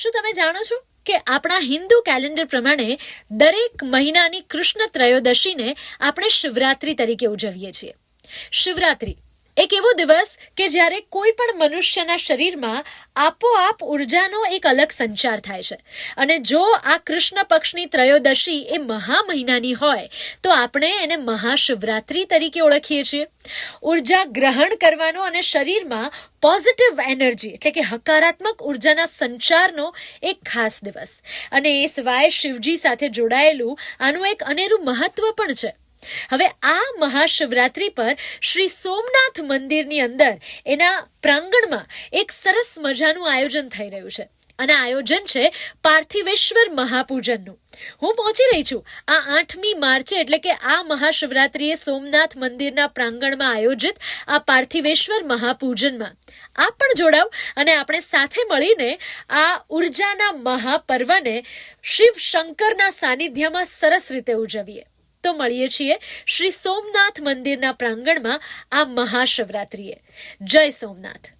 શું તમે જાણો છો કે આપણા હિન્દુ કેલેન્ડર પ્રમાણે દરેક મહિનાની કૃષ્ણ ત્રયોદશીને આપણે શિવરાત્રી તરીકે ઉજવીએ છીએ? શિવરાત્રી એક એવો દિવસ કે જ્યારે કોઈ પણ મનુષ્યના શરીરમાં આપોઆપ ઉર્જાનો એક અલગ સંચાર થાય છે. અને જો આ કૃષ્ણ પક્ષની ત્રયોદશી એ મહા મહિનાની હોય, તો આપણે એને મહાશિવરાત્રિ તરીકે ઓળખીએ છીએ. ઊર્જા ગ્રહણ કરવાનો અને શરીરમાં પોઝિટિવ એનર્જી એટલે કે હકારાત્મક ઉર્જાના સંચારનો એક ખાસ દિવસ. અને એ સિવાય શિવજી સાથે જોડાયેલું આનું એક અનેરું મહત્વ પણ છે. હવે આ મહાશિવરાત્રી પર શ્રી સોમનાથ મંદિરની અંદર એના પ્રાંગણમાં એક સરસ મજાનું આયોજન થઈ રહ્યું છે. અને આયોજન છે પાર્થિવેશ્વર મહાપૂજનનું. હું પહોંચી રહી છું આ આઠમી માર્ચે એટલે કે આ મહાશિવરાત્રિએ સોમનાથ મંદિરના પ્રાંગણમાં આયોજિત આ પાર્થિવેશ્વર મહાપૂજનમાં. આપ પણ જોડાવ અને આપણે સાથે મળીને આ ઉર્જાના મહાપર્વને શિવ શંકરના સાનિધ્યમાં સરસ રીતે ઉજવીએ. તો મળીએ છીએ શ્રી સોમનાથ મંદિરના પ્રાંગણમાં આ મહાશિવરાત્રિએ. જય સોમનાથ.